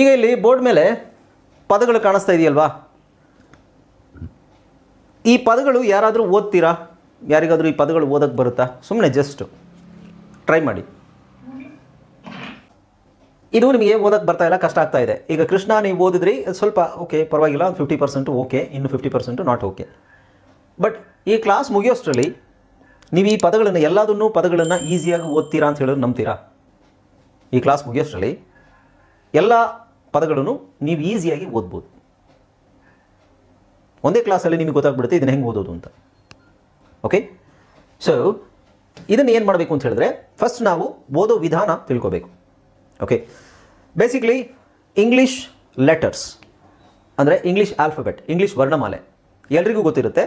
ಈಗ ಇಲ್ಲಿ ಬೋರ್ಡ್ ಮೇಲೆ ಪದಗಳು ಕಾಣಿಸ್ತಾ ಇದೆಯಲ್ವಾ? ಈ ಪದಗಳು ಯಾರಾದರೂ ಓದ್ತೀರಾ? ಯಾರಿಗಾದರೂ ಈ ಪದಗಳು ಓದಕ್ಕೆ ಬರುತ್ತಾ? ಸುಮ್ಮನೆ ಜಸ್ಟ್ ಟ್ರೈ ಮಾಡಿ. ಇದು ನಿಮಗೆ ಓದಕ್ಕೆ ಬರ್ತಾ ಇಲ್ಲ, ಕಷ್ಟ ಆಗ್ತಾ ಇದೆ. ಈಗ ಕೃಷ್ಣ, ನೀವು ಓದಿದ್ರಿ, ಸ್ವಲ್ಪ ಓಕೆ ಪರವಾಗಿಲ್ಲ ಒಂದು ಫಿಫ್ಟಿ ಪರ್ಸೆಂಟು ಓಕೆ ಇನ್ನು fifty percent not okay but ಈ ಕ್ಲಾಸ್ ಮುಗಿಯೋಷ್ಟರಲ್ಲಿ ನೀವು ಈ ಪದಗಳನ್ನು ಎಲ್ಲದನ್ನೂ ಪದಗಳನ್ನು ಈಸಿಯಾಗಿ ಓದ್ತೀರಾ ಅಂತ ಹೇಳಿದ್ರೆ ನಂಬ್ತೀರಾ? ಈ ಕ್ಲಾಸ್ ಮುಗಿಯೋಷ್ಟರಲ್ಲಿ ಎಲ್ಲ ಪದಗಳನ್ನು ನೀವು ಈಸಿಯಾಗಿ ಓದ್ಬೋದು. ಒಂದೇ ಕ್ಲಾಸಲ್ಲಿ ನಿಮಗೆ ಗೊತ್ತಾಗ್ಬಿಡುತ್ತೆ, ಇದನ್ನು ಹೆಂಗೆ ಓದೋದು ಅಂತ. ಓಕೆ ಸೊ ಇದನ್ನು ಏನು ಮಾಡಬೇಕು ಅಂತ ಹೇಳಿದ್ರೆ ಫಸ್ಟ್ ನಾವು ಓದೋ ವಿಧಾನ ತಿಳ್ಕೋಬೇಕು. ಓಕೆ ಬೇಸಿಕ್ಲಿ ಇಂಗ್ಲೀಷ್ ಲೆಟರ್ಸ್ ಅಂದರೆ ಇಂಗ್ಲೀಷ್ ಆಲ್ಫಬೆಟ್ ಇಂಗ್ಲೀಷ್ ವರ್ಣಮಾಲೆ, ಎಲ್ರಿಗೂ ಗೊತ್ತಿರುತ್ತೆ.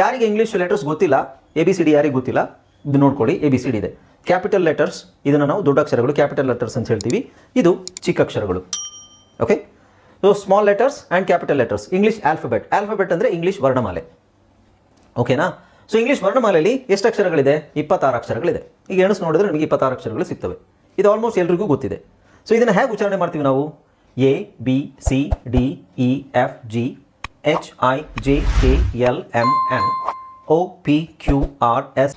ಯಾರಿಗೆ ಇಂಗ್ಲೀಷ್ ಲೆಟರ್ಸ್ ಗೊತ್ತಿಲ್ಲ ಎ ಬಿ ಸಿ ಡಿ ಯಾರಿಗೆ ಗೊತ್ತಿಲ್ಲ, ಇದು ನೋಡ್ಕೊಳ್ಳಿ ಎ ಬಿ ಸಿ ಡಿ ಇದೆ. ಕ್ಯಾಪಿಟಲ್ ಲೆಟರ್ಸ್ ಇದನ್ನು ನಾವು ದೊಡ್ಡ ಅಕ್ಷರಗಳು ಕ್ಯಾಪಿಟಲ್ ಲೆಟರ್ಸ್ ಅಂತ ಹೇಳ್ತೀವಿ. ಇದು ಚಿಕ್ಕ ಅಕ್ಷರಗಳು. Okay so small letters and capital letters English alphabet alphabet ಅಂದರೆ ಇಂಗ್ಲೀಷ್ ವರ್ಣಮಾಲೆ. ಓಕೆನಾ ಸೊ ಇಂಗ್ಲೀಷ್ ವರ್ಣಮಾಲೆಯಲ್ಲಿ ಎಷ್ಟು ಅಕ್ಷರಗಳಿದೆ? ಇಪ್ಪತ್ತಾರು ಅಕ್ಷರಗಳಿದೆ. ಈಗ ಎಣಸು ನೋಡಿದ್ರೆ ನಮಗೆ ಇಪ್ಪತ್ತಾರು ಅಕ್ಷರಗಳು ಸಿಗ್ತವೆ. ಇದು ಆಲ್ಮೋಸ್ಟ್ ಎಲ್ರಿಗೂ ಗೊತ್ತಿದೆ. ಸೊ ಇದನ್ನು ಹೇಗೆ ಉಚ್ಚಾರಣೆ ಮಾಡ್ತೀವಿ ನಾವು? A B C D E F G H I J K L M N O P Q R S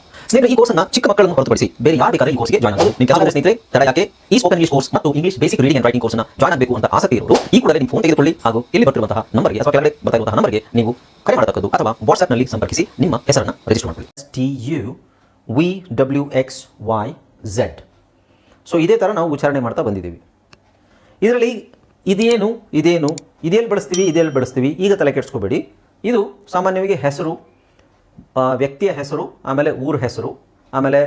ಸ್ನೇಹಿತರೆ, ಈ ಕೋರ್ಸ್ನ ಚಿಕ್ಕ ಮಕ್ಕಳನ್ನು ಹೊರತುಪಡಿಸಿ ಬೇರೆ ಯಾರು ಬೇಕಾದ್ರೆ ಈ ಕೋರ್ಸ್ಗೆ ಜಾಯ್ನ್ ಆಗಬಹುದು ನಿಮ್ಮ ಕೆಲವು ಸ್ನೇಹಿತರೆ, ತಡ ಯಾಕೆ? ಈ ಸ್ಪೋಕನ್ ಇಂಗ್ಲಿಷ್ ಕೋರ್ಸ್ ಮತ್ತು English basic reading and writing ಕೋರ್ಸ್ನ ಜಾಯ್ನ್ ಆಗಬೇಕು ಅಂತ ಆಸಕ್ತಿ ಇರೋರು, ಈ ಕೂಡಲೇ ನಿಮ್ಮ ಫೋನ್ ತೆಗೆದುಕೊಳ್ಳಿ ಹಾಗೂ ಇಲ್ಲಿ ಬರ್ತಿರುವಂತಹ ನಂಬರ್ಗೆ ಅಥವಾ ಕೆಳಗಡೆ ಬರ್ತಾ ನಂಬರ್ಗೆ ನೀವು ಕರೆ ಮಾಡತಕ್ಕದ್ದು ಅಥವಾ ವಾಟ್ಸ್ಆಪ್ನಲ್ಲಿ ಸಂಪರ್ಕಿಸಿ ನಿಮ್ಮ ಹೆಸರನ್ನು ರಿಜಿಸ್ಟರ್ ಮಾಡಿಕೊಳ್ಳಿ. T U V W X Y Z so ಇದೇ ಥರ ನಾವು ಉಚ್ಚಾರಣೆ ಮಾಡ್ತಾ ಬಂದಿದ್ದೀವಿ. ಇದರಲ್ಲಿ ಇದೇನು ಇದೇನು ಇದೆಲ್ಲಿ ಬಳಸ್ತೀವಿ ಇದೆಲ್ಲಿ ಬಳಸ್ತೀವಿ, ಈಗ ತಲೆ ಕೆಡಿಸ್ಕೋಬೇಡಿ. ಇದು ಸಾಮಾನ್ಯವಾಗಿ ಹೆಸರು ವ್ಯಕ್ತಿಯ ಹೆಸರು, ಆಮೇಲೆ ಊರ ಹೆಸರು, ಆಮೇಲೆ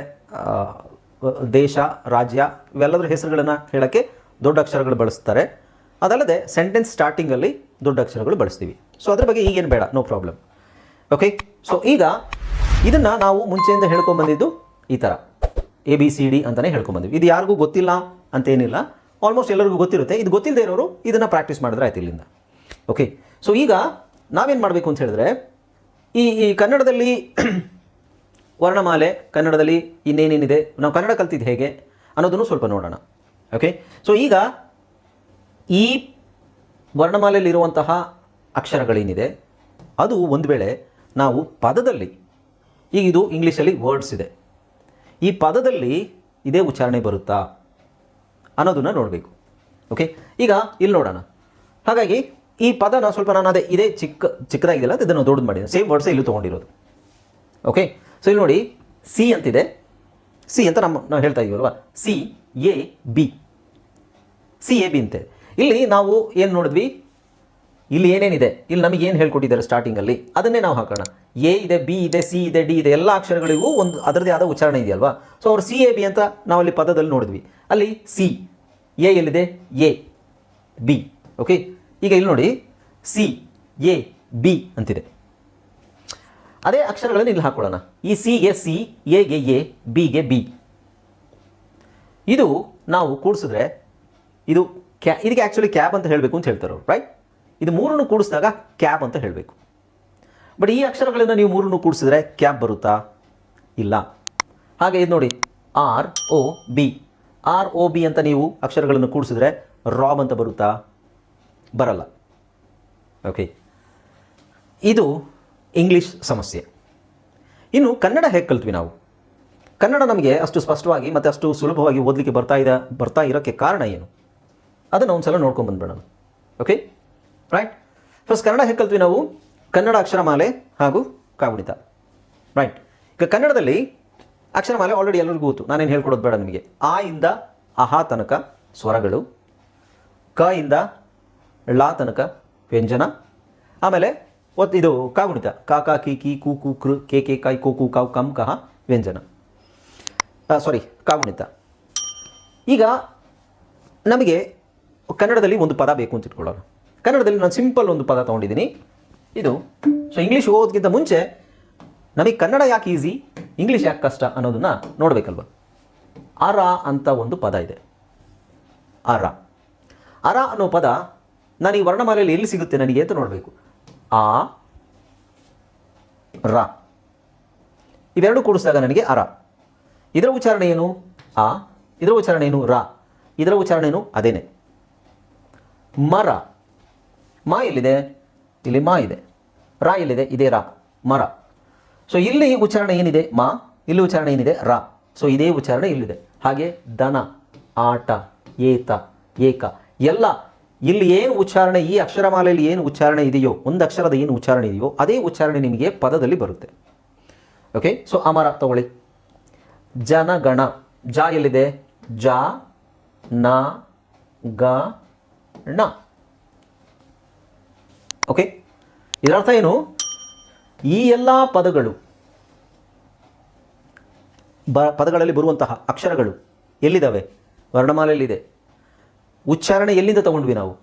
ದೇಶ, ರಾಜ್ಯ, ಇವೆಲ್ಲದರ ಹೆಸರುಗಳನ್ನು ಹೇಳೋಕ್ಕೆ ದೊಡ್ಡ ಅಕ್ಷರಗಳು ಬಳಸ್ತಾರೆ. ಅದಲ್ಲದೆ ಸೆಂಟೆನ್ಸ್ ಸ್ಟಾರ್ಟಿಂಗಲ್ಲಿ ದೊಡ್ಡ ಅಕ್ಷರಗಳು ಬಳಸ್ತೀವಿ. ಸೊ ಅದ್ರ ಬಗ್ಗೆ ಈಗೇನು ಬೇಡ ನೋ ಪ್ರಾಬ್ಲಮ್ ಓಕೆ ಸೊ ಈಗ ಇದನ್ನು ನಾವು ಮುಂಚೆಯಿಂದ ಹೇಳ್ಕೊಂಬಂದಿದ್ದು ಈ ಥರ ಎ ಬಿ ಸಿ ಡಿ ಅಂತಲೇ ಹೇಳ್ಕೊಂಬಂದಿವಿ ಇದು ಯಾರಿಗೂ ಗೊತ್ತಿಲ್ಲ ಅಂತೇನಿಲ್ಲ. ಆಲ್ಮೋಸ್ಟ್ ಎಲ್ಲರಿಗೂ ಗೊತ್ತಿರುತ್ತೆ. ಇದು ಗೊತ್ತಿಲ್ಲದೆ ಇರೋರು ಇದನ್ನು ಪ್ರಾಕ್ಟೀಸ್ ಮಾಡಿದ್ರೆ ಆಯ್ತು ಇಲ್ಲಿಂದ. ಓಕೆ ಸೊ ಈಗ ನಾವೇನು ಮಾಡಬೇಕು ಅಂತ ಹೇಳಿದ್ರೆ ಈ ಈ ಕನ್ನಡದಲ್ಲಿ ವರ್ಣಮಾಲೆ, ಕನ್ನಡದಲ್ಲಿ ಇನ್ನೇನೇನಿದೆ? ನಾವು ಕನ್ನಡ ಕಲ್ತಿದ್ದು ಹೇಗೆ? ಅನ್ನೋದನ್ನು ಸ್ವಲ್ಪ ನೋಡೋಣ. ಓಕೆ ಸೊ ಈಗ ಈ ವರ್ಣಮಾಲೆಯಲ್ಲಿರುವಂತಹ ಅಕ್ಷರಗಳೇನಿದೆ, ಅದು ಒಂದು ವೇಳೆ ನಾವು ಪದದಲ್ಲಿ, ಈಗ ಇದು ಇಂಗ್ಲೀಷಲ್ಲಿ ವರ್ಡ್ಸ್ ಇದೆ. ಈ ಪದದಲ್ಲಿ ಇದೇ ಉಚ್ಚಾರಣೆ ಬರುತ್ತಾ ಅನ್ನೋದನ್ನು ನೋಡಬೇಕು. ಓಕೆ ಈಗ ಇಲ್ಲಿ ನೋಡೋಣ. ಹಾಗಾಗಿ ಈ ಪದನ ಸ್ವಲ್ಪ ನಾನು ಅದೇ ಇದೇ ಚಿಕ್ಕ ಚಿಕ್ಕದಾಗಿದೆಯಲ್ಲ ಇದನ್ನು ದೊಡ್ಡದು ಮಾಡಿದೆ ಸೇಮ್ ವರ್ಡ್ಸೇ ಇಲ್ಲಿ ತೊಗೊಂಡಿರೋದು. ಓಕೆ ಸೊ ಇಲ್ಲಿ ನೋಡಿ ಸಿ ಅಂತಿದೆ. ಸಿ ಅಂತ ನಮ್ಮ ನಾವು ಹೇಳ್ತಾ ಇದೀವಲ್ವಾ C A B C A B ಅಂತೆ. ಇಲ್ಲಿ ನಾವು ಏನು ನೋಡಿದ್ವಿ? ಇಲ್ಲಿ ಏನೇನಿದೆ? ಇಲ್ಲಿ ನಮಗೆ ಏನು ಹೇಳ್ಕೊಟ್ಟಿದ್ದಾರೆ ಸ್ಟಾರ್ಟಿಂಗಲ್ಲಿ ಅದನ್ನೇ ನಾವು ಹಾಕೋಣ. ಎ ಇದೆ ಬಿ ಇದೆ ಸಿ ಇದೆ ಡಿ ಇದೆ, ಎಲ್ಲ ಅಕ್ಷರಗಳಿಗೂ ಒಂದು ಅದರದೇ ಆದ ಉಚ್ಚಾರಣೆ ಇದೆಯಲ್ವಾ ಸೊ ಅವ್ರು ಸಿ ಎ ಬಿ ಅಂತ ನಾವು ಅಲ್ಲಿ ಪದದಲ್ಲಿ ನೋಡಿದ್ವಿ. ಅಲ್ಲಿ ಸಿ ಎ ಎಲ್ಲಿದೆ? ಎ ಬಿ ಓಕೆ ಈಗ ಇಲ್ಲಿ ನೋಡಿ ಸಿ ಎ ಬಿ ಅಂತಿದೆ. ಅದೇ ಅಕ್ಷರಗಳನ್ನು ಇಲ್ಲಿ ಹಾಕೊಳ್ಳೋಣ. ಈ ಸಿ ಎ ಸಿ ಎಗೆ ಎ ಬಿಗೆ ಬಿ ಇದು ನಾವು ಕೂಡಿಸಿದ್ರೆ ಇದು ಕ್ಯಾ, ಇದಕ್ಕೆ ಆ್ಯಕ್ಚುಲಿ ಕ್ಯಾಬ್ ಅಂತ ಹೇಳಬೇಕು ಅಂತ ಹೇಳ್ತಾರೆ ರೈಟ್ ಇದು ಮೂರನ್ನು ಕೂಡಿಸಿದಾಗ ಕ್ಯಾಬ್ ಅಂತ ಹೇಳಬೇಕು. ಬಟ್ ಈ ಅಕ್ಷರಗಳಿಂದ ನೀವು ಮೂರನ್ನು ಕೂಡಿಸಿದ್ರೆ ಕ್ಯಾಬ್ ಬರುತ್ತಾ? ಇಲ್ಲ. ಹಾಗೆ ಇದು ನೋಡಿ R O B R O B ಅಂತ ನೀವು ಅಕ್ಷರಗಳನ್ನು ಕೂಡಿಸಿದ್ರೆ ರಾಬ್ ಅಂತ ಬರುತ್ತಾ? ಬರಲ್ಲ. ಓಕೆ ಇದು ಇಂಗ್ಲೀಷ್ ಸಮಸ್ಯೆ. ಇನ್ನು ಕನ್ನಡ ಹೇಗೆ ಕಲ್ತ್ವಿ ನಾವು? ಕನ್ನಡ ನಮಗೆ ಅಷ್ಟು ಸ್ಪಷ್ಟವಾಗಿ ಮತ್ತು ಅಷ್ಟು ಸುಲಭವಾಗಿ ಓದಲಿಕ್ಕೆ ಬರ್ತಾ ಇದೆ, ಬರ್ತಾ ಇರೋಕ್ಕೆ ಕಾರಣ ಏನು? ಅದನ್ನು ಒಂದು ಸಲ ನೋಡ್ಕೊಂಡು ಬಂದ್ಬಿಡೋಣ. ಓಕೆ ರೈಟ್ ಫಸ್ಟ್ ಕನ್ನಡ ಹೇಗೆ ಕಲ್ತ್ವಿ ನಾವು? ಕನ್ನಡ ಅಕ್ಷರಮಾಲೆ ಹಾಗೂ ಕಾಗುಣಿತ. ರೈಟ್ ಈಗ ಕನ್ನಡದಲ್ಲಿ ಅಕ್ಷರಮಾಲೆ ಆಲ್ರೆಡಿ ಎಲ್ಲರಿಗೂ ಗೊತ್ತು. ನಾನೇನು ಹೇಳ್ಕೊಡೋದು ಬೇಡ ನಿಮಗೆ. ಆ ಇಂದ ಅಹಾ ತನಕ ಸ್ವರಗಳು, ಕ ಇಂದ ಳಾ ತನಕ ವ್ಯಂಜನ. ಆಮೇಲೆ ಒತ್ತು ಇದು ಕಾಗುಣಿತ ಕಾ ಕಾ, ಕಿ ಕಿ, ಕು ಕು, ಕೃ, ಕೆ ಕೆ ಕಾಯ್ ಕೋ, ಕು ಕಾವ್ ಕಂ, ಕಹ, ವ್ಯಂಜನ. ಸಾರಿ ಕಾಗುಣಿತ ಈಗ ನಮಗೆ ಕನ್ನಡದಲ್ಲಿ ಒಂದು ಪದ ಬೇಕು ಅಂತ ಇಟ್ಕೊಳ್ಳೋಣ. ಕನ್ನಡದಲ್ಲಿ ನಾನು ಸಿಂಪಲ್ ಒಂದು ಪದ ತೊಗೊಂಡಿದ್ದೀನಿ. ಇದು ಸೊ ಇಂಗ್ಲೀಷ್ ಓದೋದಕ್ಕಿಂತ ಮುಂಚೆ ನಮಗೆ ಕನ್ನಡ ಯಾಕೆ ಈಸಿ ಇಂಗ್ಲೀಷ್ ಯಾಕೆ ಕಷ್ಟ ಅನ್ನೋದನ್ನು ನೋಡಬೇಕಲ್ವ? ಅರ ಅಂತ ಒಂದು ಪದ ಇದೆ. ಅರ. ಅರ ಅನ್ನೋ ಪದ ನಾನು ಈ ವರ್ಣಮಾಲೆಯಲ್ಲಿ ಎಲ್ಲಿ ಸಿಗುತ್ತೆ ನನಗೆ ಅಂತ ನೋಡಬೇಕು. ಆ, ರ. ಇವೆರಡು ಕೂಡಿಸಿದಾಗ ನನಗೆ ಅರ. ಇದರ ಉಚ್ಚಾರಣೆ ಏನು? ಆ. ಇದರ ಉಚ್ಚಾರಣೆ ಏನು? ರ. ಇದರ ಉಚ್ಚಾರಣೆ ಏನು? ಅದೇನೆ. ಮರ. ಮಾ ಎಲ್ಲಿದೆ? ಇಲ್ಲಿ ಮಾ ಇದೆ. ರಾ ಎಲ್ಲಿದೆ? ಇದೇ ರಾ. ಮರ. ಸೊ ಇಲ್ಲಿ ಉಚ್ಚಾರಣೆ ಏನಿದೆ? ಮಾ. ಇಲ್ಲಿ ಉಚ್ಚಾರಣೆ ಏನಿದೆ? ರಾ. ಸೊ ಇದೇ ಉಚ್ಚಾರಣೆ ಇಲ್ಲಿದೆ. ಹಾಗೆ ದನ ಆಟ, ಏತ, ಏಕ. ಎಲ್ಲ ಇಲ್ಲಿ ಏನು ಉಚ್ಚಾರಣೆ, ಈ ಅಕ್ಷರಮಾಲೆಯಲ್ಲಿ ಏನು ಉಚ್ಚಾರಣೆ ಇದೆಯೋ, ಒಂದು ಅಕ್ಷರದ ಏನು ಉಚ್ಚಾರಣೆ ಇದೆಯೋ, ಅದೇ ಉಚ್ಚಾರಣೆ ನಿಮಗೆ ಪದದಲ್ಲಿ ಬರುತ್ತೆ. ಓಕೆ ಸೊ ಅಮರ, ತಗೊಳ್ಳಿ. ಜನಗಣ, ಜ ಎಲ್ಲಿದೆ? ಜ, ನ, ಗ, ಣ. ಓಕೆ ಇದರರ್ಥ ಏನು? ಈ ಎಲ್ಲ ಪದಗಳು, ಬ, ಪದಗಳಲ್ಲಿ ಬರುವಂತಹ ಅಕ್ಷರಗಳು ಎಲ್ಲಿದ್ದಾವೆ? ವರ್ಣಮಾಲೆಯಲ್ಲಿದೆ. ಉಚ್ಚಾರಣೆ ಎಲ್ಲಿಂದ ತಗೊಂಡ್ವಿ ನಾವು?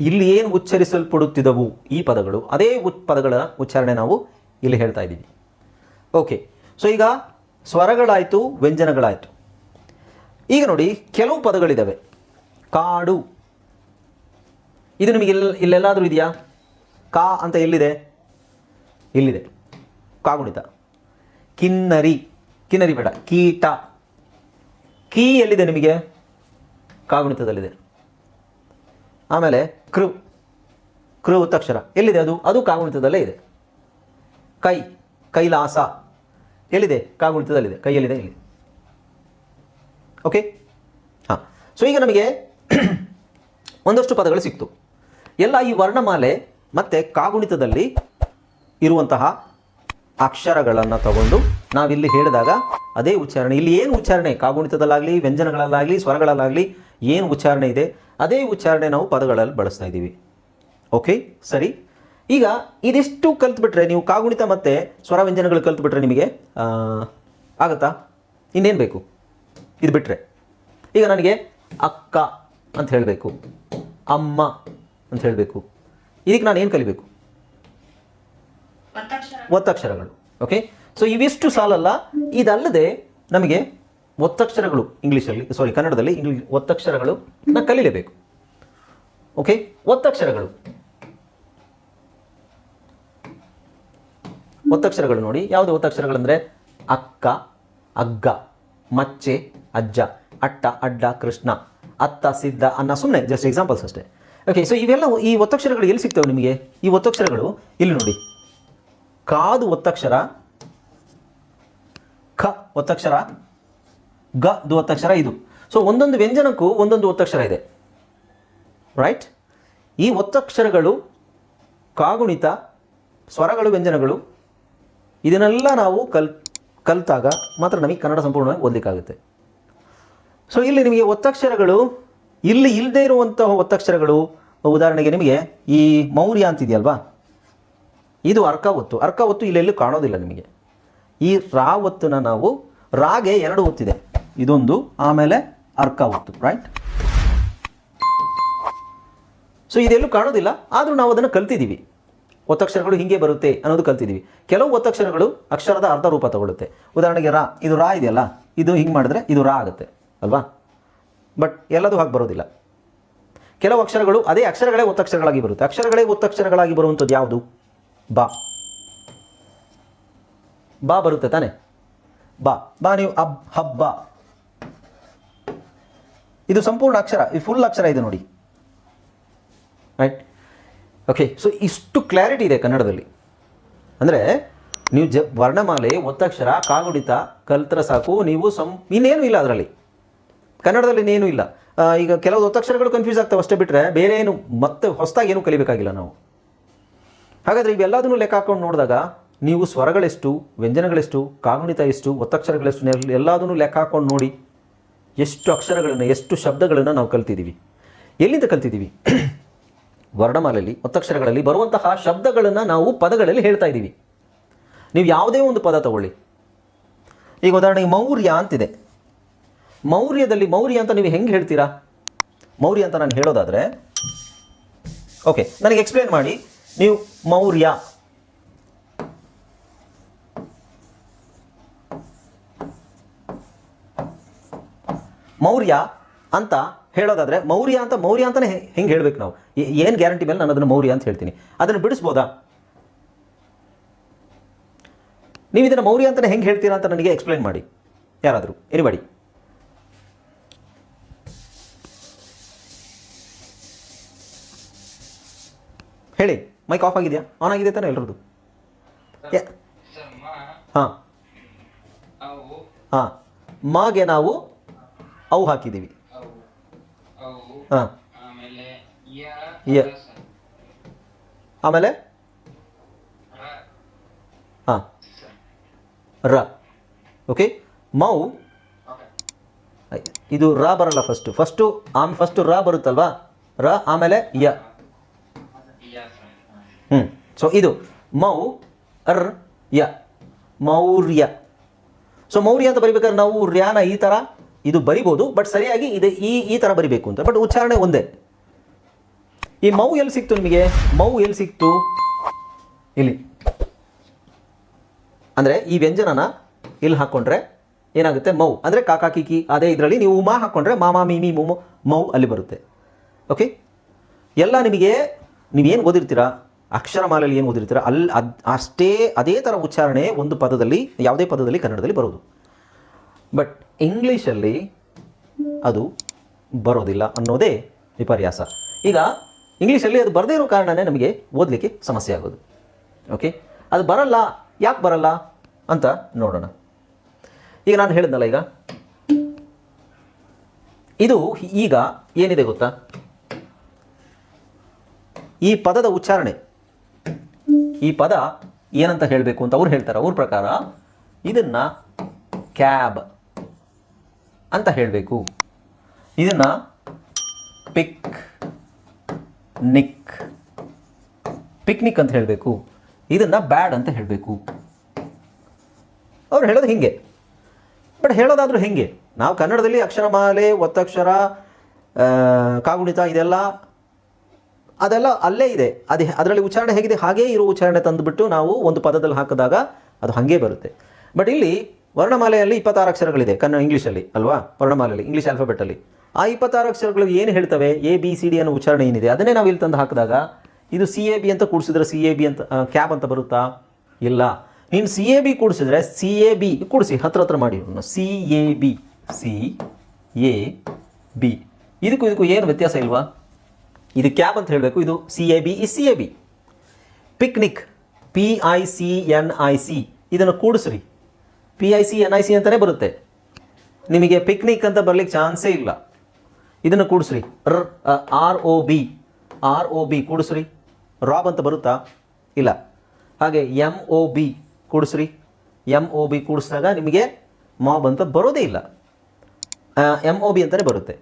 ಇಲ್ಲಿ ಏನು ಉಚ್ಚರಿಸಲ್ಪಡುತ್ತಿದ್ದವು ಈ ಪದಗಳು? ಅದೇ ಉತ್ ಪದಗಳ ಉಚ್ಚಾರಣೆ ನಾವು ಇಲ್ಲಿ ಹೇಳ್ತಾ ಇದ್ದೀವಿ. ಓಕೆ ಸೊ ಈಗ ಸ್ವರಗಳಾಯಿತು, ವ್ಯಂಜನಗಳಾಯಿತು. ಈಗ ನೋಡಿ, ಕೆಲವು ಪದಗಳಿದ್ದಾವೆ ಕಾಡು. ಇದು ನಿಮಗೆ ಇಲ್ಲಿ ಇಲ್ಲೆಲ್ಲಾದರೂ ಇದೆಯಾ? ಕಾ ಅಂತ ಎಲ್ಲಿದೆ? ಇಲ್ಲಿದೆ. ಕಾಗುಣಿತ. ಕಿನ್ನರಿ. ಕಿನ್ನರಿ ಬೇಡ. ಕೀಟ. ಕೀ ಎಲ್ಲಿದೆ ನಿಮಗೆ? ಕಾಗುಣಿತದಲ್ಲಿದೆ. ಆಮೇಲೆ ಕೃ ಕೃ ಉತ್ತಕ್ಷರ. ಎಲ್ಲಿದೆ ಅದು? ಅದು ಕಾಗುಣಿತದಲ್ಲೇ ಇದೆ. ಕೈ, ಕೈಲಾಸ. ಎಲ್ಲಿದೆ? ಕಾಗುಣಿತದಲ್ಲಿದೆ. ಕೈಯಲ್ಲಿದೆ ಇಲ್ಲಿ ಓಕೆ ಹಾಂ. ಸೊ ಈಗ ನಮಗೆ ಒಂದಷ್ಟು ಪದಗಳು ಸಿಕ್ತು. ಎಲ್ಲ ಈ ವರ್ಣಮಾಲೆ ಮತ್ತು ಕಾಗುಣಿತದಲ್ಲಿ ಇರುವಂತಹ ಅಕ್ಷರಗಳನ್ನು ತಗೊಂಡು ನಾವಿಲ್ಲಿ ಹೇಳಿದಾಗ ಅದೇ ಉಚ್ಚಾರಣೆ. ಇಲ್ಲಿ ಏನು ಉಚ್ಚಾರಣೆ? ಕಾಗುಣಿತದಲ್ಲಾಗಲಿ, ವ್ಯಂಜನಗಳಲ್ಲಾಗಲಿ, ಸ್ವರಗಳಲ್ಲಾಗಲಿ ಏನು ಉಚ್ಚಾರಣೆ ಇದೆ? ಅದೇ ಉಚ್ಚಾರಣೆ ನಾವು ಪದಗಳಲ್ಲಿ ಬಳಸ್ತಾ ಇದ್ದೀವಿ. ಓಕೆ ಸರಿ? ಈಗ ಇದಿಷ್ಟು ಕಲ್ತ್ಬಿಟ್ರೆ ನೀವು ಕಾಗುಣಿತ ಮತ್ತು ಸ್ವರ ವ್ಯಂಜನಗಳು ಕಲ್ತ್ಬಿಟ್ರೆ ನಿಮಗೆ ಆಗತ್ತಾ? ಇನ್ನೇನು ಬೇಕು? ಇದು ಬಿಟ್ಟರೆ ಈಗ ನನಗೆ ಅಕ್ಕ ಅಂತ ಹೇಳಬೇಕು. ಅಮ್ಮ ಅಂತ ಹೇಳಬೇಕು. ಇದಕ್ಕೆ ನಾನು ಏನು ಕಲಿಬೇಕು? ಒತ್ತಕ್ಷರಗಳು. ಓಕೆ ಸೊ ಇವಿಷ್ಟು ಸಾಲಲ್ಲ. ಇದಲ್ಲದೆ ನಮಗೆ ಒತ್ತಕ್ಷರಗಳು ಇಂಗ್ಲೀಷಲ್ಲಿ ಸಾರಿ ಕನ್ನಡದಲ್ಲಿ ಇಂಗ್ಲಿ, ಒತ್ತಕ್ಷರಗಳು ನಾ ಕಲೀಲೇಬೇಕು. ಓಕೆ ಒತ್ತಕ್ಷರಗಳು. ಒತ್ತಕ್ಷರಗಳು ನೋಡಿ, ಯಾವುದು ಒತ್ತಕ್ಷರಗಳಂದರೆ ಅಕ್ಕ, ಅಗ್ಗ, ಮಚ್ಚೆ, ಅಜ್ಜ, ಅಟ್ಟ, ಅಡ್ಡ, ಕೃಷ್ಣ, ಅತ್ತ, ಸಿದ್ಧ, ಅನ್ನ ಸುಮ್ಮನೆ ಜಸ್ಟ್ ಎಕ್ಸಾಂಪಲ್ಸ್ ಅಷ್ಟೇ. ಓಕೆ ಸೊ ಇವೆಲ್ಲ ಈ ಒತ್ತಕ್ಷರಗಳು ಎಲ್ಲಿ ಸಿಗ್ತವೆ ನಿಮಗೆ? ಈ ಒತ್ತಕ್ಷರಗಳು ಇಲ್ಲಿ ನೋಡಿ. ಕಾದು ಒತ್ತಕ್ಷರ ಖ ಒತ್ತಕ್ಷರ ಗ ದು ಒತ್ತಕ್ಷರ ಇದು. ಸೊ ಒಂದೊಂದು ವ್ಯಂಜನಕ್ಕೂ ಒಂದೊಂದು ಒತ್ತಕ್ಷರ ಇದೆ. ರೈಟ್ ಈ ಒತ್ತಕ್ಷರಗಳು, ಕಾಗುಣಿತ, ಸ್ವರಗಳು, ವ್ಯಂಜನಗಳು, ಇದನ್ನೆಲ್ಲ ನಾವು ಕಲ್, ಕಲ್ತಾಗ ಮಾತ್ರ ನಮಗೆ ಕನ್ನಡ ಸಂಪೂರ್ಣವಾಗಿ ಓದಲಿಕ್ಕಾಗುತ್ತೆ. ಸೊ ಇಲ್ಲಿ ನಿಮಗೆ ಒತ್ತಕ್ಷರಗಳು, ಇಲ್ಲಿ ಇಲ್ಲದೆ ಇರುವಂತಹ ಒತ್ತಕ್ಷರಗಳು, ಉದಾಹರಣೆಗೆ ನಿಮಗೆ ಈ ಮೌರ್ಯ ಅಂತಿದೆಯಲ್ವಾ? ಇದು ಅರ್ಕ ಒತ್ತು. ಅರ್ಕ ಒತ್ತು ಇಲ್ಲೆಲ್ಲೂ ಕಾಣೋದಿಲ್ಲ ನಿಮಗೆ. ಈ ರಾ ಒತ್ತನ್ನು ನಾವು, ರಾಗೆ ಎರಡು ಒತ್ತಿದೆ. ಇದೊಂದು ಆಮೇಲೆ ಅರ್ಕ ರೈಟ್ ಸೊ ಇದೆಲ್ಲೂ ಕಾಣೋದಿಲ್ಲ, ಆದರೂ ನಾವು ಅದನ್ನು ಕಲ್ತಿದ್ದೀವಿ. ಒತ್ತಕ್ಷರಗಳು ಹೀಗೆ ಬರುತ್ತೆ ಅನ್ನೋದು ಕಲ್ತಿದ್ದೀವಿ. ಕೆಲವು ಒತ್ತಕ್ಷರಗಳು ಅಕ್ಷರದ ಅರ್ಧ ರೂಪ ತಗೊಳ್ಳುತ್ತೆ. ಉದಾಹರಣೆಗೆ ರಾ, ಇದು ರಾ ಇದೆಯಲ್ಲ, ಇದು ಹಿಂಗೆ ಮಾಡಿದ್ರೆ ಇದು ರಾ ಆಗುತ್ತೆ, ಅಲ್ವಾ? ಬಟ್ ಎಲ್ಲದೂ ಹಾಗೆ ಬರೋದಿಲ್ಲ. ಕೆಲವು ಅಕ್ಷರಗಳು ಅದೇ ಅಕ್ಷರಗಳೇ ಒತ್ತಕ್ಷರಗಳಾಗಿ ಬರುತ್ತೆ. ಅಕ್ಷರಗಳೇ ಒತ್ತಕ್ಷರಗಳಾಗಿ ಬರುವಂಥದ್ದು ಯಾವುದು? ಬಾ. ಬಾ ಬರುತ್ತೆ ತಾನೆ? ಬಾ. ಬಾ ನೀವು ಅಬ್, ಹಬ್ಬ. ಇದು ಸಂಪೂರ್ಣ ಅಕ್ಷರ, ಇದು ಫುಲ್ ಅಕ್ಷರ ಇದೆ ನೋಡಿ. ರೈಟ್ ಓಕೆ ಸೊ ಇಷ್ಟು ಕ್ಲಾರಿಟಿ ಇದೆ ಕನ್ನಡದಲ್ಲಿ. ಅಂದರೆ ನೀವು ಜ, ವರ್ಣಮಾಲೆ, ಒತ್ತಕ್ಷರ, ಕಾಗುಣಿತ, ಕಲ್ತ್ರ ಸಾಕು, ನೀವು ಸಂ, ಇನ್ನೇನು ಇಲ್ಲ ಅದರಲ್ಲಿ. ಕನ್ನಡದಲ್ಲಿ ಇನ್ನೇನು ಇಲ್ಲ. ಈಗ ಕೆಲವು ಒತ್ತಕ್ಷರಗಳು ಕನ್ಫ್ಯೂಸ್ ಆಗ್ತವೆ ಅಷ್ಟೇ ಬಿಟ್ಟರೆ ಬೇರೆ ಏನು, ಮತ್ತೆ ಹೊಸದಾಗಿ ಏನು ಕಲಿಬೇಕಾಗಿಲ್ಲ ನಾವು. ಹಾಗಾದರೆ ಇವೆಲ್ಲದನ್ನು ಲೆಕ್ಕ ಹಾಕೊಂಡು ನೋಡಿದಾಗ ನೀವು ಸ್ವರಗಳೆಷ್ಟು, ವ್ಯಂಜನಗಳೆಷ್ಟು, ಕಾಗುಣಿತ ಎಷ್ಟು, ಒತ್ತಕ್ಷರಗಳೆಷ್ಟು ಎಲ್ಲದನ್ನೂ ಲೆಕ್ಕ ಹಾಕೊಂಡು ನೋಡಿ ಎಷ್ಟು ಅಕ್ಷರಗಳನ್ನು, ಎಷ್ಟು ಶಬ್ದಗಳನ್ನು ನಾವು ಕಲ್ತಿದ್ದೀವಿ ಎಲ್ಲಿಂದ ಕಲ್ತಿದ್ದೀವಿ ವರ್ಣಮಾಲೆಯಲ್ಲಿ, ಒತ್ತಕ್ಷರಗಳಲ್ಲಿ ಬರುವಂತಹ ಶಬ್ದಗಳನ್ನು ನಾವು ಪದಗಳಲ್ಲಿ ಹೇಳ್ತಾ ಇದ್ದೀವಿ ನೀವು ಯಾವುದೇ ಒಂದು ಪದ ತಗೊಳ್ಳಿ. ಈಗ ಉದಾಹರಣೆಗೆ ಮೌರ್ಯ ಅಂತಿದೆ. ಮೌರ್ಯದಲ್ಲಿ ಮೌರ್ಯ ಅಂತ ನೀವು ಹೆಂಗೆ ಹೇಳ್ತೀರಾ? ಮೌರ್ಯ ಅಂತ ನಾನು ಹೇಳೋದಾದರೆ, ಓಕೆ, ನನಗೆ ಎಕ್ಸ್ಪ್ಲೇನ್ ಮಾಡಿ. ನೀವು ಮೌರ್ಯ. ಮೌರ್ಯ ಅಂತ ಹೇಳೋದಾದ್ರೆ ಮೌರ್ಯ ಅಂತ ಮೌರ್ಯ ಅಂತಾನೆ ಹೆಂಗೆ ಹೇಳ್ಬೇಕು ನಾವು? ಏನು ಗ್ಯಾರಂಟಿ ಮೇಲೆ ನಾನು ಅದನ್ನು ಮೌರ್ಯ ಅಂತ ಹೇಳ್ತೀನಿ. ಅದನ್ನು ಬಿಡಿಸ್ಬೋದಾ? ನೀವು ಇದನ್ನು ಮೌರ್ಯ ಅಂತಾನೆ ಹೆಂಗೆ ಹೇಳ್ತೀರಾ ಅಂತ ನನಗೆ ಎಕ್ಸ್ಪ್ಲೈನ್ ಮಾಡಿ. ಯಾರಾದರೂ ಎನಿಬಡಿ ಹೇಳಿ ಮೈಕ್ ಆಫ್ ಆಗಿದೆಯಾ? ಆನ್ ಆಗಿದೆ ತಾನೆ ಎಲ್ಲರದು ಹಾಂ. ಹಾಂ. ಮಾಗೆ ನಾವು ಅವು ಹಾಕಿದ್ದೀವಿ. ಹಾಂ. ಯ. ಆಮೇಲೆ? ಹಾಂ. ರ. ಓಕೆ ಮೌ. ಇದು ರ ಬರಲ್ಲ ಫಸ್ಟು ಫಸ್ಟು ಆಮ್ ಫಸ್ಟು ರ ಬರುತ್ತಲ್ವಾ? ರ, ಆಮೇಲೆ ಯ. ಹ್ಞೂ ಸೊ ಇದು ಮೌ ಅರ್ ಯ. ಮೌರ್ಯ. ಸೊ ಮೌರ್ಯ ಅಂತ ಬರಿಬೇಕಾದ್ರೆ ನಾವು ರ್ಯಾನ ಈ ಥರ ಇದು ಬರಿಬೋದು ಬಟ್ ಸರಿಯಾಗಿ ಇದೆ ಈ ಈ ಥರ ಬರಿಬೇಕು ಅಂತ. ಬಟ್ ಉಚ್ಚಾರಣೆ ಒಂದೇ. ಈ ಮೌ ಎಲ್ಲಿ ಸಿಕ್ತು ನಿಮಗೆ? ಮೌ ಎಲ್ಲಿ ಸಿಕ್ತು? ಇಲ್ಲಿ. ಅಂದರೆ ಈ ವ್ಯಂಜನನ ಇಲ್ಲಿ ಹಾಕ್ಕೊಂಡ್ರೆ ಏನಾಗುತ್ತೆ? ಮೌ. ಅಂದರೆ ಕಾಕಾ ಕಿಕಿ ಅದೇ ಇದರಲ್ಲಿ ನೀವು ಮಾ ಹಾಕ್ಕೊಂಡ್ರೆ ಮಾಮಾ ಮೀಮಿ ಮೂ, ಮೌ ಅಲ್ಲಿ ಬರುತ್ತೆ. ಓಕೆ ಎಲ್ಲ ನಿಮಗೆ ನೀವೇನು ಓದಿರ್ತೀರಾ? ಅಕ್ಷರಮಾಲೆಯಲ್ಲಿ ಏನು ಓದಿರ್ತೀರ? ಅಲ್ಲಿ ಅದ್, ಅಷ್ಟೇ, ಅದೇ ಥರ ಉಚ್ಚಾರಣೆ ಒಂದು ಪದದಲ್ಲಿ, ಯಾವುದೇ ಪದದಲ್ಲಿ ಕನ್ನಡದಲ್ಲಿ ಬರೋದು. ಬಟ್ ಇಂಗ್ಲೀಷಲ್ಲಿ ಅದು ಬರೋದಿಲ್ಲ ಅನ್ನೋದೇ ವಿಪರ್ಯಾಸ. ಈಗ ಇಂಗ್ಲೀಷಲ್ಲಿ ಅದು ಬರದೇ ಇರೋ ಕಾರಣನೇ ನಮಗೆ ಓದಲಿಕ್ಕೆ ಸಮಸ್ಯೆ ಆಗೋದು. ಓಕೆ ಅದು ಬರಲ್ಲ, ಯಾಕೆ ಬರಲ್ಲ ಅಂತ ನೋಡೋಣ. ಈಗ ನಾನು ಹೇಳಿದ್ನಲ್ಲ ಈಗ. ಇದು ಈಗ ಏನಿದೆ ಗೊತ್ತಾ? ಈ ಪದದ ಉಚ್ಚಾರಣೆ. ಈ ಪದ ಏನಂತ ಹೇಳಬೇಕು ಅಂತ ಅವ್ರು ಹೇಳ್ತಾರೆ. ಅವ್ರ ಪ್ರಕಾರ ಇದನ್ನು ಕ್ಯಾಬ್ ಅಂತ ಹೇಳಬೇಕು. ಇದನ್ನು ಪಿಕ್ ನಿಕ್ ಪಿಕ್ನಿಕ್ ಅಂತ ಹೇಳಬೇಕು. ಇದನ್ನು ಬ್ಯಾಡ್ ಅಂತ ಹೇಳಬೇಕು. ಅವ್ರು ಹೇಳೋದು ಹಿಂಗೆ. ಬಟ್ ಹೇಳೋದಾದರೂ ಹೇಗೆ. ನಾವು ಕನ್ನಡದಲ್ಲಿ ಅಕ್ಷರಮಾಲೆ ಒತ್ತಕ್ಷರ ಕಾಗುಣಿತ ಇದೆಲ್ಲ, ಅದೆಲ್ಲ ಅಲ್ಲೇ ಇದೆ. ಅದೇ, ಅದರಲ್ಲಿ ಉಚ್ಚಾರಣೆ ಹೇಗಿದೆ? ಹಾಗೇ ಇರೋ ಉಚ್ಚಾರಣೆ ತಂದುಬಿಟ್ಟು ನಾವು ಒಂದು ಪದದಲ್ಲಿ ಹಾಕಿದಾಗ ಅದು ಹಾಗೇ ಬರುತ್ತೆ. ಬಟ್ ಇಲ್ಲಿ ವರ್ಣಮಾಲೆಯಲ್ಲಿ ಇಪ್ಪತ್ತಾರು ಅಕ್ಷರಗಳಿದೆ ಕನ್ನಡ ಇಂಗ್ಲೀಷಲ್ಲಿ, ಅಲ್ವಾ? ವರ್ಣಮಾಲೆಯಲ್ಲಿ, ಇಂಗ್ಲೀಷ್ ಆಲ್ಫಾಬೆಟಲ್ಲಿ. ಆ ಇಪ್ಪತ್ತಾರು ಅಕ್ಷರಗಳು ಏನು ಹೇಳ್ತವೆ? ಎ ಬಿ ಸಿ ಡಿ ಅನ್ನೋ ಉಚ್ಚಾರಣೆ ಏನಿದೆ? ಅದನ್ನೇ ನಾವು ಇಲ್ಲಿ ತಂದು ಹಾಕಿದಾಗ, ಇದು ಸಿ ಎ ಬಿ ಅಂತ ಕೂಡಿಸಿದ್ರೆ ಸಿ ಎ ಬಿ ಅಂತ ಕ್ಯಾಬ್ ಅಂತ ಬರುತ್ತಾ? ಇಲ್ಲ. ನೀನು ಸಿ ಎ ಬಿ ಕೂಡಿಸಿದ್ರೆ ಸಿ ಎ ಬಿ ಕೂಡಿಸಿ, ಹತ್ರ ಹತ್ರ ಮಾಡಿ. C A B C A B ಇದಕ್ಕೂ ಇದಕ್ಕೂ ಏನು ವ್ಯತ್ಯಾಸ ಇಲ್ವಾ? ಇದು ಕ್ಯಾಬ್ ಅಂತ ಹೇಳಬೇಕು. ಇದು ಸಿ ಎ ಬಿ ಈ C A B picnic P I C N I C ಇದನ್ನು ಕೂಡಿಸ್ರಿ. P I C N I C ಅಂತಲೇ ಬರುತ್ತೆ. ನಿಮಗೆ ಪಿಕ್ನಿಕ್ ಅಂತ ಬರ್ಲಿಕ್ಕೆ ಚಾನ್ಸೇ ಇಲ್ಲ. ಇದನ್ನು ಕೂಡಿಸ್ರಿ. ರ್ R O B. R O B ಕೂಡಿಸ್ರಿ. Rob ಅಂತ ಬರುತ್ತಾ? ಇಲ್ಲ. ಹಾಗೆ ಎಂ ಒ ಬಿ ಕೂಡಿಸ್ರಿ. ಎಂ ಒ ಬಿ ಕೂಡಿಸಿದಾಗ ನಿಮಗೆ ಮಾಬ್ ಅಂತ ಬರೋದೇ ಇಲ್ಲ. ಎಂ ಒ ಬಿ ಅಂತಲೇ ಬರುತ್ತೆ.